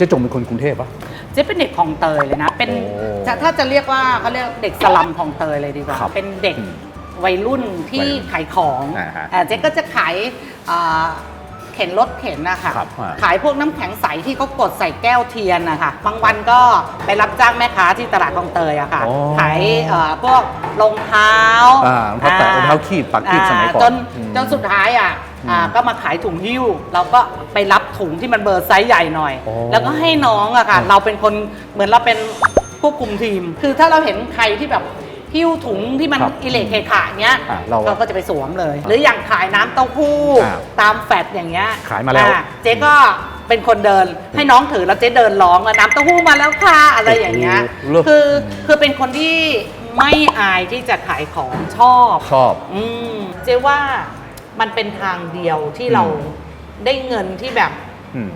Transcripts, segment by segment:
ย้อนอดีตเจ๊จงเป็นคนกรุงเทพปะ เจ๊เป็นเด็กคลองเตยเลยนะ เป็นโอ้จะถ้าจะเรียกว่าเขาเรียกเด็กสลัมคลองเตยเลยดีกว่า ครับเป็นเด็กอืมวัยรุ่นที่วัยรุ่นขายของอ่าฮะอ่าเจ๊ก็จะขายอ่าเข็นรถเข็นนะคะครับอ่า ขายพวกน้ำแข็งใสที่เขากดใส่แก้วเทียนนะคะบางวันก็ไปรับจ้างแม่ค้าที่ตลาดคลองเตยอะค่ะ อ๋อขายเอ่อพวกรองเท้าอ่ารองเท้าแตะรองเท้าคีบปักคีบสมัยก่อนจนอืม จนสุดท้ายอะ อ่าอืมก็มาขายถุงหิ้ว เราก็ไปรับถุงที่มันเบอร์ไซส์ใหญ่หน่อย อ๋อแล้วก็ให้น้องอะค่ะอืมเราเป็นคนเหมือนเราเป็นควบคุมทีม คือถ้าเราเห็นใครที่แบบหิ้วถุงที่มันครับอิเล็กเคขาเนี้ยอะเราก็จะไปสวมเลย หรืออย่างขายน้ำเต้าหู้อ่าตามแฟดอย่างเงี้ยขายมาแล้ว อะเจ๊ก็เป็นคนเดินให้น้องถือแล้วเจ๊เดินร้องว่าน้ำเต้าหู้มาแล้วค่ะอะไรอย่างเงี้ยโอ้โหเลิศ คือคือเป็นคนที่ไม่อายที่จะขายของชอบ ชอบ อืมเจ๊ว่า มันเป็นทางเดียวที่เราอืมได้เงินที่แบบอืม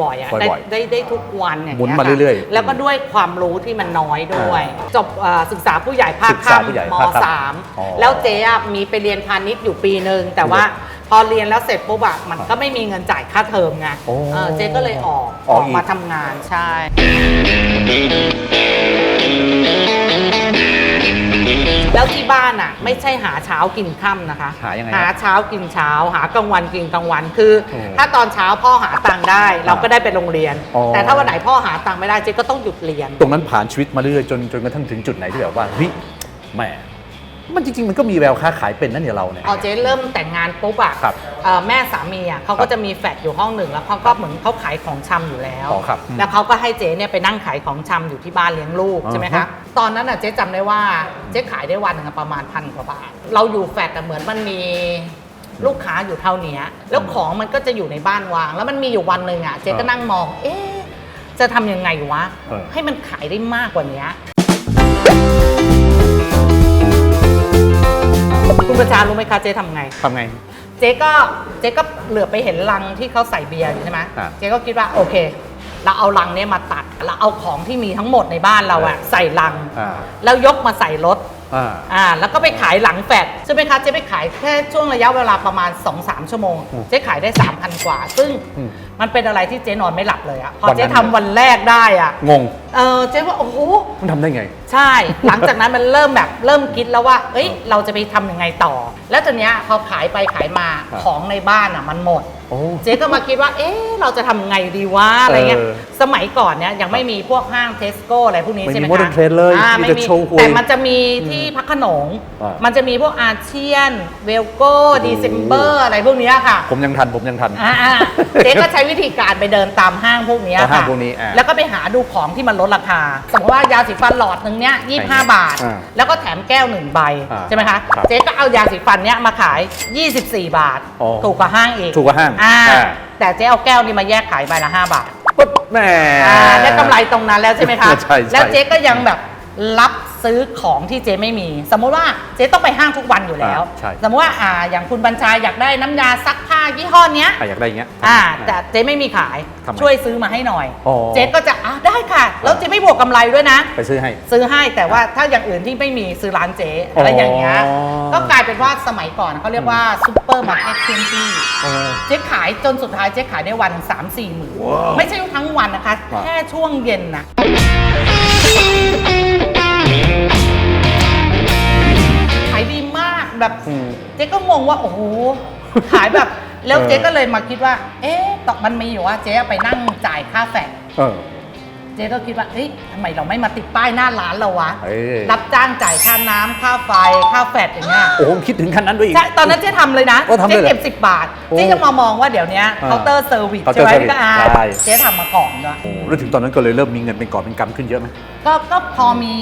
บ่อยๆอะบ่ได้อยๆได้ได้ทุกวันอย่างหมุนเงี้ยมาค่ะเรื่อยๆแล้วก็ด้วยความรู้ที่มันน้อยด้วย จบเอ่อศึกษาผู้ใหญ่ภาคศึกษาผู้ใหญ่ค่ำมภาคค่ำสามอ๋อแล้วเจ๊อะมีไปเรียนพาณิชย์อยู่ปีหนึ่งแต่ว่าพอเรียนแล้วเสร็จปุ๊บอะมันก็ไม่มีเงินจ่ายค่าเทอมไงโอ้เออเจ๊ก็เลยออกออกอีก มาทำงานใช่ แล้วที่บ้า นอะไม่ใช่หาเช้ากินค่ำนะคะหายังไงหาครับเช้ากินเช้า หากลางวันกินกลางวันคือ โอ้ถ้าตอนเช้าพ่อหาตังค์ได้ เราก็ได้ไปโรงเรียน อ๋อ แต่ถ้าวันไหนพ่อหาตังค์ไม่ได้เจ๊ก็ต้องหยุดเรียน ตรงนั้นผ่านชีวิตมาเรื่อยๆจนจนกระทั่งถึงจุดไหนที่แบบว่าเฮ้ยแหม มันจริงๆ มันก็มีแววค้าขายเป็นนั่นเนี่ยเราเนี่ยพอเจ๊เริ่มแต่งงานปุ๊บอะครับเอ่อแม่สามีอะเขาก็จะมีแฟลตอยู่ห้องหนึ่งแล้วเขาก็เหมือนเขาขายของชำอยู่แล้ว อ๋อครับแล้วเขาก็ให้เจ๊เนี่ยไปนั่งขายของชำอยู่ที่บ้านเลี้ยงลูกอ่าใช่ไหมฮะคะตอนนั้นอะเจ๊จำได้ว่าเจ๊ขายได้วันหนึงอะประมาณพันกว่าบาท เราอยู่แฟลตอะเหมือนมันมีลูกค้าอยู่เท่านี้แล้วของมันก็จะอยู่ในบ้านวาง แล้วมันมีอยู่วันหนึ่งอะเจ๊ก็นั่งมอง เอ๊ะจะทำยังไงวะ เออ ให้มันขายได้มากกว่านี้ คุณประชารู้ไหมคะเจ๊ทำไง ทำไง เจ๊ก็เจ๊ก็เหลือบไปเห็นลังที่เขาใส่เบียร์อยู่ใช่ไหมอะเจ๊ก็คิดว่าโอเค เราเอาลังเนี้ยมาตัดเราเอาของที่มีทั้งหมดในบ้านเราอะใส่ลัง อ่า แล้วยกมาใส่รถ อ่า อ่าแล้วก็ไปขายหลังแฟดใช่ไหมคะเจ๊ไปขายแค่ช่วงระยะเวลาประมาณ 2-3 ชั่วโมง อืมเจ๊ขายได้ 3,000 กว่า ซึ่งอืม มันเป็นอะไรที่เจ๊นอนไม่หลับเลยอะพอวันนั้นเจ๊ทำวันแรกได้อะงง เออเจ๊ว่าโอ้โหมันทำได้ไง ใช่ หลังจากนั้นมันเริ่มแบบเริ่มคิดแล้วว่า เอ้ย เราจะไปทำยังไงต่อ แล้วตอนเนี้ยพอขายไปขายมาครับ ของในบ้านอะมันหมด โอ้ เจ๊ก็มาคิดว่า เอ๊ะ เราจะทำไงดีวะอะไรเงี้ย เออสมัยก่อนเนี้ยยังไม่มีพวกห้างเทสโก้อะไรพวกนี้ไม่มีใช่ไหมคะ Modern Trade เลยอ่ามีไม่แต่มี โชว์หวยแต่มันจะมีที่พักขนง อ่ามัมันจะมีพวกอาเชียน เวลโก้ดีเซมเบอร์อะไรพวกเนี้ยค่ะ ผมยังทันผมยังทัน อ่าอ่าเจ๊ก็ใช้วิธีการไปเดินตามห้างพวกเนี้ยอ๋อห้างค่ะพวกนี้อ่าแล้วก็ไปหาดูของที่มันลดราคา สมมติว่ายาสีฟันหลอดหนึ่งเนี้ยยี่ห้าบาท อ่าแล้วก็แถมแก้วหนึ่งใบ อ่าใช่ไหมคะ ครับเจ๊ก็เอายาสีฟันเนี้ยมาขาย 24 บาท อ๋อ ถูกกว่าห้างอีกถูกกว่าห้างอ่าอ่าแต่เจ๊เอาแก้วนี้มาแยกขายใบละ 5 บาทปุ๊บแหม อ่าได้กำไรตรงนั้นแล้วใช่ไหมคะ ใช่ใช่แล้วเจ๊ก็ยังแบบรับ ซื้อของที่เจ๊ไม่มี สมมุติว่าเจ๊ต้องไปห้างทุกวันอยู่แล้ว อ่าใช่ สมมติว่าอ่าอย่างคุณบัญชาอยากได้น้ำยาซักผ้ายี่ห้อเนี้ย อะอยากได้อย่างเงี้ย อ่าแต่เจ๊ไม่มีขายทำไงช่วยซื้อมาให้หน่อย อ๋อเจ๊ก็จะอะได้ค่ะ แล้วเจ๊ไม่บวกกำไรด้วยนะ ไปซื้อให้ ซื้อให้แต่ว่าถ้าอย่างอื่นที่ไม่มีซื้อร้านเจ๊อะไรอย่างเงี้ยอ๋อ ก็กลายเป็นว่าสมัยก่อนเขาเรียกว่าซุปเปอร์มาร์เก็ตเคลื่อนที่อ๋อเจ๊ขายจนสุดท้ายเจ๊ขายได้วัน 3 4หมื่นว้าวไม่ใช่ทั้งวันนะคะ ครับ แค่ช่วงเย็นนะ ขายดีมากแบบอืม เจ๊ก็งงว่าโอ้โหขายแบบ แล้วเออเจ๊ก็เลยมาคิดว่า เอ๊ะตอนมันมีอยู่ว่าเจ๊ไปนั่งจ่ายค่าแฟดเออ เจ๊ก็คิดว่าเอ้ยทำไมเราไม่มาติดป้ายหน้าร้านเราวะ เอ้ย รับจ้างจ่ายค่าน้ำค่าไฟ ค่าแฟดอย่างเงี้ย โอ้โหคิดถึงขั้นนั้นด้วยอีก ใช่ ตอนนั้นเจ๊ทำเลยนะ โอ้ทำเลยเจ๊เหรอเก็บ10บาท โอ้เจ๊จะมามองว่าเดี๋ยวเนี้ยอ่าเคาน์เตอร์เซอร์วิส counter ใช่ไหม service ก็อ่าใช่ เจ๊ทำมาก่อนด้วย โอ้แล้วถึงตอนนั้นก็เลยเริ่มมีเงินเป็นกอบเป็นกำขึ้นเยอะไหม ก็ก็พอมี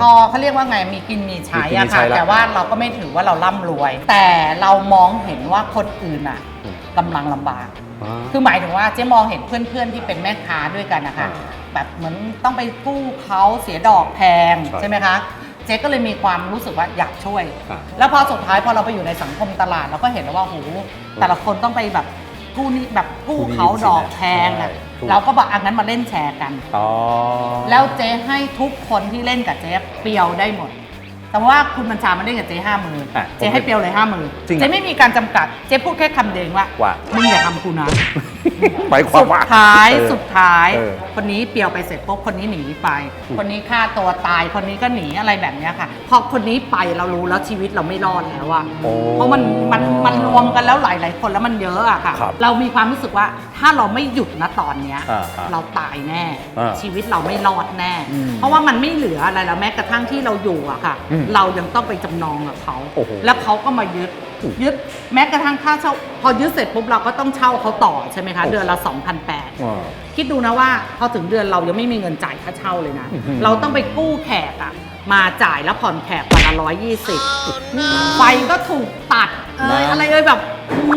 พอเขาเรียกว่าไงมีกินมีใช้มีกินมีอะใช้ค่ะแล้วแต่ว่าเราก็ไม่ถือว่าเราร่ำรวย แต่เรามองเห็นว่าคนอื่นอะอืม กำลังลำบากอ่าคือหมายถึงว่าเจ๊มองเห็นเพื่อนๆที่เป็นแม่ค้าด้วยกันนะคะอ่า แบบเหมือนต้องไปกู้เขาเสียดอกแพงใช่ใช่ไหมคะ เจ๊ก็เลยมีความรู้สึกว่าอยากช่วยอ่าแล้วพอสุดท้ายพอเราไปอยู่ในสังคมตลาดเราก็เห็นแล้วว่าโหแต่ละคนต้องไปแบบกู้นี่แบบกู้เขาดอกแพงอะใช่ถูก เราก็บอกอันนั้นมาเล่นแชร์กัน อ๋อ แล้วเจ๊ให้ทุกคนที่เล่นกับเจ๊เปียวได้หมด แต่ว่าคุณบัญชามาเล่นกับเจ๊ห้าหมื่นอะเจ๊ให้เปียวเลยห้าหมื่นจริงเหรอเจ๊ไม่มีการจำกัด เจ๊พูดแค่คำเดียวเองว่าว่ามึงอย่าทำกูนะหมายความสุดว่าท้ายเออสุดท้าย เออ คนนี้เปรียวไปเสร็จปุ๊บคนนี้หนีไป คนนี้ฆ่าตัวตายคนนี้ก็หนีอะไรแบบเนี้ยค่ะ พอคนนี้ไปเรารู้แล้วชีวิตเราไม่รอดแล้วอะโอ้เพราะมันมันมันรวมกันแล้วหลาย ๆ คนแล้วมันเยอะอะค่ะ ครับเรามีความรู้สึกว่าถ้าเราไม่หยุดนะตอนเนี้ย อ่าอ่าเราตายแน่ อ่าชีวิตเราไม่รอดแน่ อืมเพราะว่ามันไม่เหลืออะไรแล้วแม้กระทั่งที่เราอยู่อะค่ะ อืมเรายังต้องไปจำนองกับเขาโอ้โห แล้วเขาก็มายึดอืม ยึดแม้กระทั่งค่าเช่าพอยึดเสร็จปุ๊บเราก็ต้องเช่าเขาต่อใช่ไหมคะโอ้เดือนละ 2,800 อ่า คิดดูนะว่าพอถึงเดือนเรายังไม่มีเงินจ่ายค่าเช่าเลยนะ อื้อหือ เราต้องไปกู้แขกอะมาจ่ายแล้วผ่อนแขกวันละร้อยยี่สิบไฟก็ถูกตัดเอยนะอะไรเอยแบบ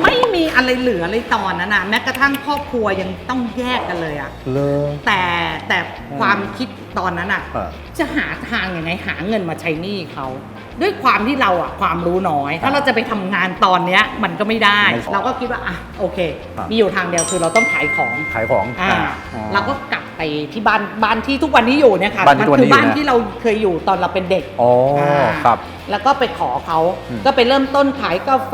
ไม่มีอะไรเหลือเลยตอนนั้นนะแม้กระทั่งครอบครัวยังต้องแยกกันเลยอะเลย แต่แต่ความคิดตอนนั้นอะอ่า จะหาทางยังไงหาเงินมาใช้หนี้เขา ด้วยความที่เราอะความรู้น้อย ถ้าเราจะไปทำงานตอนเนี้ยมันก็ไม่ได้ ไม่พอเราก็คิดว่าอะโอเค ครับ มีอยู่ทางเดียวคือเราต้องขายของขายของอ่าอ๋อเราก็กลับไปที่บ้านบ้านที่ทุกวันนี้อยู่เนี่ยค่ะบ้านที่มัทุกวันนี้คืบ้านอยู่นะที่เราเคยอยู่ตอนเราเป็นเด็กอ๋ออาครับแล้วก็ไปขอเขาอืมก็ไปเริ่มต้นขายกาแฟ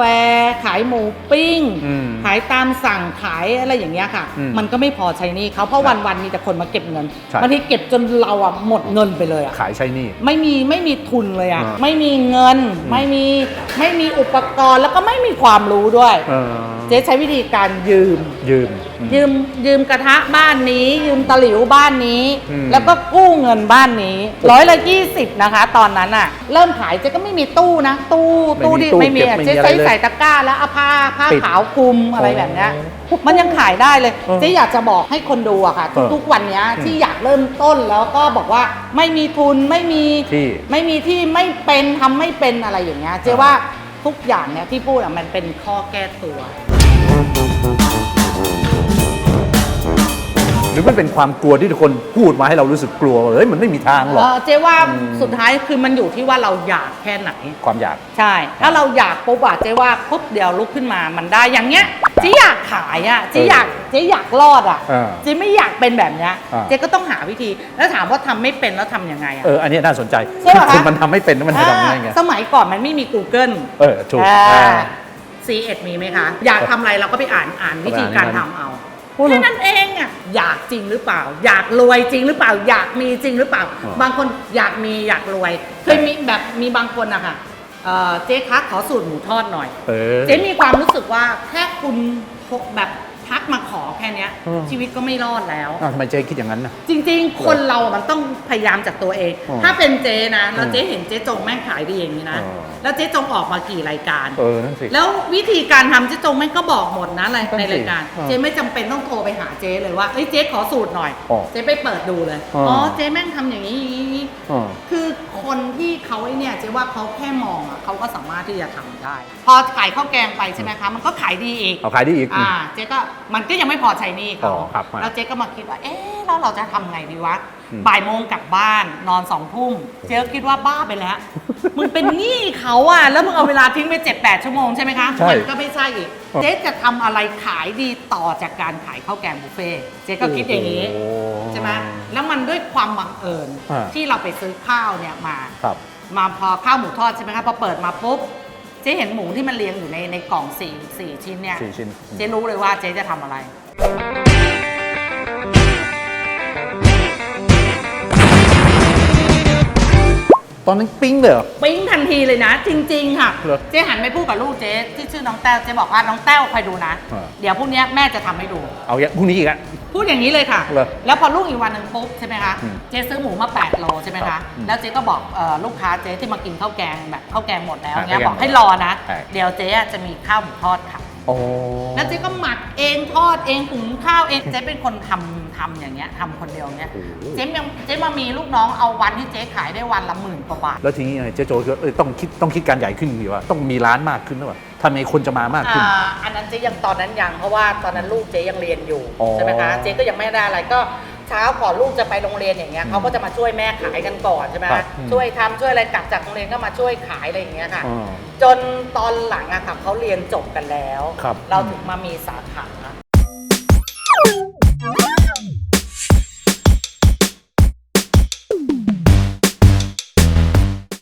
ขายหมูปิ้ง อืมขายตามสั่งขายอะไรอย่างเงี้ยค่ะ อืมมันก็ไม่พอใช้หนี่เขาเพราะวันๆมีแต่คนมาเก็บเงินใช่ บางทีเก็บจนเราอะหมดเงินไปเลยอะ ขายใช่หนี่ ไม่มีไม่มีทุนเลยอะอ่าไม่มีเงินไม่มี ไม่มีอุปกรณ์แล้วก็ไม่มีความรู้ด้วย เออเจ๊ใช้วิธีการยืม ยืมอืม ยืมยืมกระทะบ้านนี้ ยืมตะหลิวบ้านนี้ อืม แล้วก็กู้เงินบ้านนี้ร้อยละยี่สิบนะคะ ตอนนั้นอะเริ่มขายเจ๊ก็ไม่มีตู้นะ ตู้ตู้ที่ไม่มีอะเจ๊ใส่ใส่ตะกร้าแล้วเอาผ้าผ้าขาวคลุมอะไรแบบเนี้ยมันยังขายได้เลยเออเจ๊อยากจะบอกให้คนดูอะค่ะ เออทุกๆวันเนี้ยอืมที่อยากเริ่มต้นแล้วก็บอกว่าไม่มีทุนไม่มีที่ไม่มีที่ไม่เป็นทำไม่เป็นอะไรอย่างเงี้ยเจ๊ว่า ทุกอย่างเนี่ยที่พูดอะมันเป็นข้อแก้ตัว หรือมันเป็นความกลัวที่ทุกคนพูดมาให้เรารู้สึกกลัวว่าเฮ้ยมันไม่มีทางหรอก เออเจ๊ว่าอืมสุดท้ายคือมันอยู่ที่ว่าเราอยากแค่ไหน ความอยาก ใช่ ถ้าเราอยากปุ๊บอะเจ๊ว่าปุ๊บเดียวลุกขึ้นมามันได้อย่างเงี้ยเจ๊อยากขายอะเจ๊อยากเจ๊อยากรอดอะเออเจ๊ไม่อยากเป็นแบบเนี้ยอ่า เจ๊ก็ต้องหาวิธีแล้วถามว่าทำไม่เป็นแล้วทำยังไงอะ เอออันนี้น่าสนใจใช่ปะคะ คือมันทำไม่เป็นแล้วมันจะทำได้ไงอ่าสมัยก่อนมันไม่มี Google เออถูกอ่า อ่า C1 มีไหมคะ อยากทำอะไรเราก็ไปอ่านอ่านวิธีการทำเอาพูดเลย แค่นั้นเองอะอยากจริงหรือเปล่า อยากรวยจริงหรือเปล่า อยากมีจริงหรือเปล่า อ๋อ บางคนอยากมีอยากรวยเคยมีแบบมีบางคนอะค่ะเอ่อเจ๊คะขอสูตรหมูทอดหน่อย เออ เจ๊มีความรู้สึกว่าแค่คุณพกแบบทักมา ขอแค่เนี้ย อืม ชีวิตก็ไม่รอดแล้ว อ้าวทำไมเจ๊คิดอย่างนั้นนะจริงๆ คนเรามันต้องพยายามจากตัวเองอ๋อถ้าเป็นเจ๊นะแล้วอืมเจ๊เห็นเจ๊จงแม่งขายดีอย่างนี้นะ อ๋อ แล้วเจ๊จงออกมากี่รายการ เออ นั่นสิ แล้ววิธีการทำเจ๊จงแม่งก็บอกหมดนะในนั่นสิในรายการ อ่าเจ๊ไม่จำเป็นต้องโทรไปหาเจ๊เลยว่าเอ้ยเจ๊ขอสูตรหน่อย อ๋อเจ๊ไปเปิดดูเลยอ่าอ๋อเจ๊แม่งทำอย่างนี้อย่างนี้อย่างนี้ อ๋อ คือคนที่เขาไอ้เนี่ยเจ๊ว่าเขาแค่มองอะเขาก็สามารถที่จะทำได้ พอขายข้าวแกงไปใช่ไหมคะ มันก็ขายดีอีกเอาขายได้อีก อ่าเจ๊ก็มันก็ยังไม่พอใช้หนี่เขาอ๋อครับแล้วเจ๊ก็มาคิดว่า เอ๊ะแล้วเราจะทำไงดีวะอืมบ่ายโมงกลับบ้านนอนสองทุ่มเจ๊ก็คิดว่าบ้าไปแล้ว มึงเป็นหนี้เขาอะแล้วมึงเอาเวลาทิ้งไปเจ็ดแปดชั่วโมงใช่ไหมคะใช่มันก็ไม่ใช่อีกอ๋อเจ๊จะทำอะไรขายดีต่อจากการขายข้าวแกงบุฟเฟ่ต์เจ๊ก็คิดอย่างนี้ โอ้ ใช่ไหมแล้วมันด้วยความบังเอิญอ่า ที่เราไปซื้อข้าวเนี่ยมา ครับ มาพอข้าวหมูทอดใช่ไหมคะพอเปิดมาปุ๊บ เจ๊เห็นหมูที่มันเรียงอยู่ในในกล่องสี่สี่ชิ้นเนี่ยสี่ชิ้น เจ๊รู้เลยว่าเจ๊จะทำอะไร ตอนนั้นปิ๊งเลยเหรอ ปิ๊งทันทีเลยนะ จริง ๆ ค่ะ เหรอเจ๊หันไปพูดกับลูกเจ๊ที่ชื่อน้องแต้วเจ๊บอกว่าน้องแต้วคอยดูนะ อ่า เดี๋ยวพรุ่งนี้แม่จะทำให้ดู เอาอย่างพรุ่งนี้อีกอะ พูดอย่างนี้เลยค่ะ เหรอแล้วพอลูกอีกวันหนึ่งปุ๊บใช่ไหมคะ อืมเจ๊ซื้อหมูมา 8 โลใช่ไหมครัคะ บอืมแล้วเจ๊ก็บอกเอ่อลูกค้าเจ๊ที่มากินข้าวแกงแบบข้าวแกงหมดแล้วอ่าเนี้ยข้าวแกงบอกให้รอนะ ใช่ เดี๋ยวเจ๊จะมีข้าวหมูทอดค่ะ โอ้แล้วเจ๊ก็หมักเองทอดเองหุงข้าวเองเจ๊เป็นคนทำทำอย่างเงี้ยทำคนเดียวเนี้ยโอ้โห เจ๊ยังเจ๊มามีลูกน้องเอาวันที่เจ๊ขายได้วันละหมื่นกว่าบาทแล้วทีนี้ยังไงเจ๊โจก็เออต้องคิดต้องคิดการใหญ่ขึ้นหรือว่าต้องมีร้านมากขึ้นหรือเปล่าทำไงคนจะมามากขึ้น อ่าอันนั้นเจ๊ยังตอนนั้นยังเพราะว่าตอนนั้นลูกเจ๊ยังเรียนอยู่อ๋อ ใช่ไหมคะเจ๊ก็ยังไม่ได้อะไรก็ เช้าก่อนลูกจะไปโรงเรียนอย่างเงี้ยเขาก็จะมาช่วยแม่ขายกันก่อนใช่ไหมครัคะบอืม ช่วยทำช่วยอะไรกลับจากโรงเรียนก็มาช่วยขายอะไรอย่างเงี้ยค่ะ อ่า จนตอนหลังอะค่ะเขาเรียนจบกันแล้ว ครับ เราถึงมามีสาขา